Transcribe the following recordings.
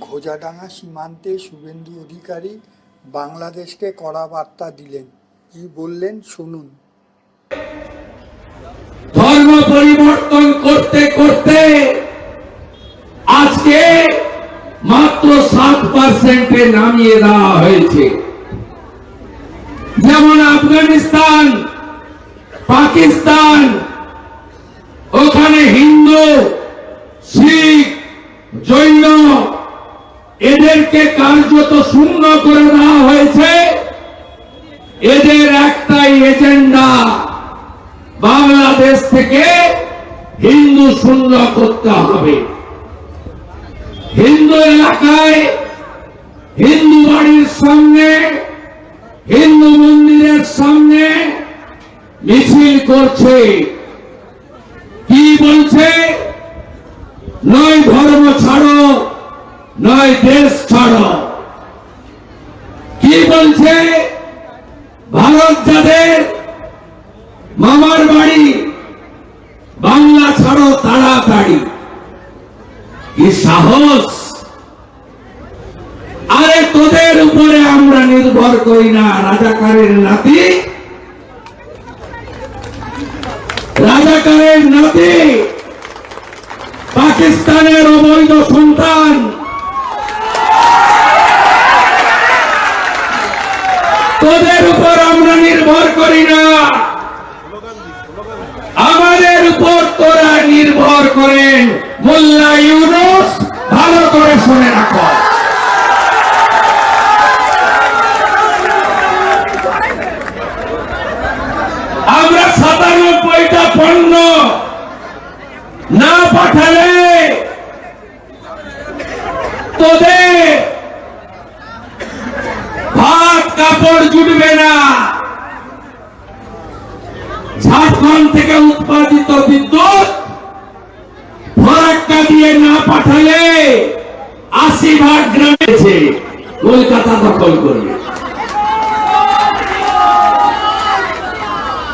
ঘোজাডাঙ্গা সীমান্তে শুভেন্দু অধিকারী বাংলাদেশকে কড়া বার্তা দিলেন। কি বললেন? শুনুন। ধর্ম পরিবর্তন করতে করতে আজকে মাত্র সাত পার্সেন্টে নামিয়ে দেওয়া হয়েছে। যেমন আফগানিস্তান, পাকিস্তান এদেরকে কার্যত শূন্য করে দেওয়া হয়েছে। এদের একটাই এজেন্ডা বাংলাদেশ থেকে হিন্দু শূন্য করতে হবে। হিন্দু এলাকায় হিন্দু বাড়ির সামনে, হিন্দু মন্দিরের সামনে মিছিল করছে। কি বলছে? নয় ধর্ম ছাড়ো নয় দেশ ছাড়ো। কি বলছে? ভারত যাদের মামার বাড়ি, বাংলা ছাড়ো তাড়াতাড়ি। কি সাহস? আরে তোদের উপরে আমরা নির্ভর করি না, রাজাকারের নাতি। রাজাকারের নাতি। পাকিস্তানের অবৈধ সন্তান। তোদের উপর আমরা নির্ভর করি না। আমাদের উপর তোরা নির্ভর করেন মোল্লা ইউনুস, ভালো করে শুনে রাখো। আমরা সাতানব্বইটা পণ্য না পাঠালে তোদের জুটবে না। ঝাড়খণ্ড থেকে উৎপাদিত বিদ্যুৎ ফরাক্কা দিয়ে না পাঠালে আশি ভাগ গ্রামেছে কলকাতা দখল করবে।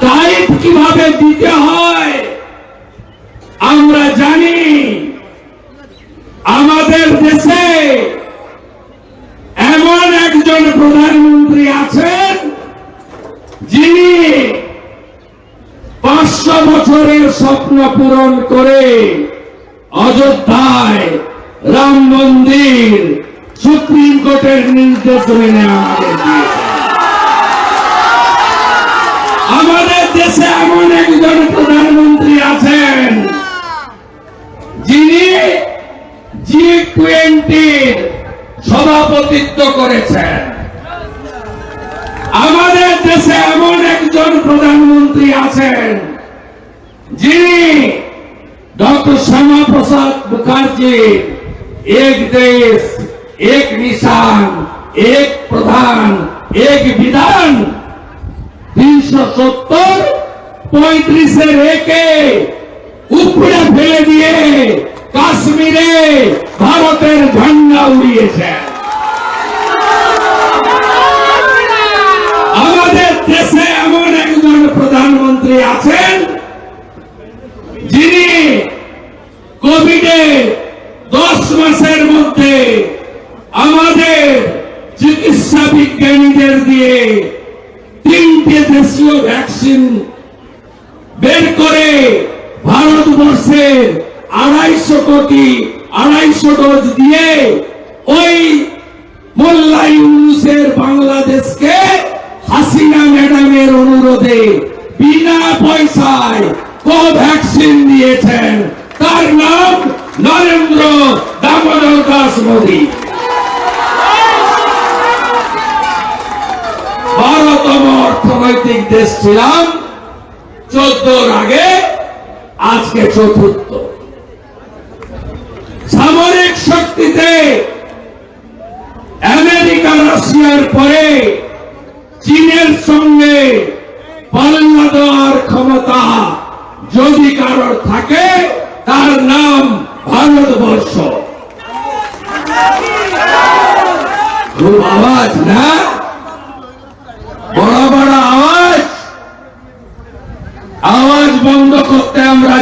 টাইপ কীভাবে দিতে হয় আমরা জানি আমাদের দেশে এমন একজন প্রধানমন্ত্রী আছেন যিনি পাঁচশো বছরের স্বপ্ন পূরণ করে অযোধ্যায় রাম মন্দির সুপ্রিম কোর্টের নির্দেশ মেনে আমাদের দেশে এমন একজন প্রধানমন্ত্রী আছেন যিনি জি টোয়েন্টির সভাপতিত্ব করেছেন। আমাদের দেশে এমন একজন প্রধানমন্ত্রী আছেন যিনি ডক্টর শ্যামা প্রসাদ মুখার্জি, এক দেশ, এক নিশান, এক প্রধান, এক বিধান। তিনশো সত্তর পঁয়ত্রিশে রেখে উপরে ফেলে দিয়ে কাশ্মীরে ভারতের ঝান্ডা উড়িয়েছেন। দেশে এমন একজন প্রধানমন্ত্রী আছেন যিনি কোভিডে দশ মাসের মধ্যে আমাদের চিকিৎসা বিজ্ঞানীদের দিয়ে তিনটে দেশীয় ভ্যাকসিন বের করে ভারতবর্ষের আড়াইশো কোটি, আড়াইশো ডোজ দিয়ে ওই মোল্লা ইউনুসের বাংলাদেশকে হাসিনা ম্যাডামের অনুরোধে বিনা পয়সায় কোভ্যাক্সিন দিয়েছেন। তার নাম নরেন্দ্র দামোদর দাস মোদী। বারোতম অর্থনৈতিক দেশ ছিলাম। চোদ্দোর আগে, আজকে চতুর্থ। সামরিক শক্তিতে থাকে তার নাম ভারতবর্ষ। খুব আওয়াজ না? বড় বড় আওয়াজ। আওয়াজ বন্ধ করতে আমরা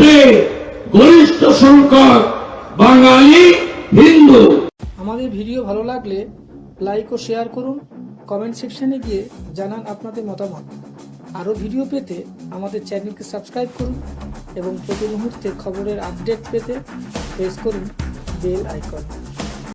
মধ্যে গরিষ্ঠ সংখ্যক বাঙালি হিন্দু। আমাদের ভিডিও ভালো লাগলে লাইক ও শেয়ার করুন, কমেন্ট সেকশনে গিয়ে জানান আপনাদের মতামত। আরও ভিডিও পেতে আমাদের চ্যানেলকে সাবস্ক্রাইব করুন এবং প্রতি মুহূর্তে খবরের আপডেট পেতে প্রেস করুন বেল আইকন।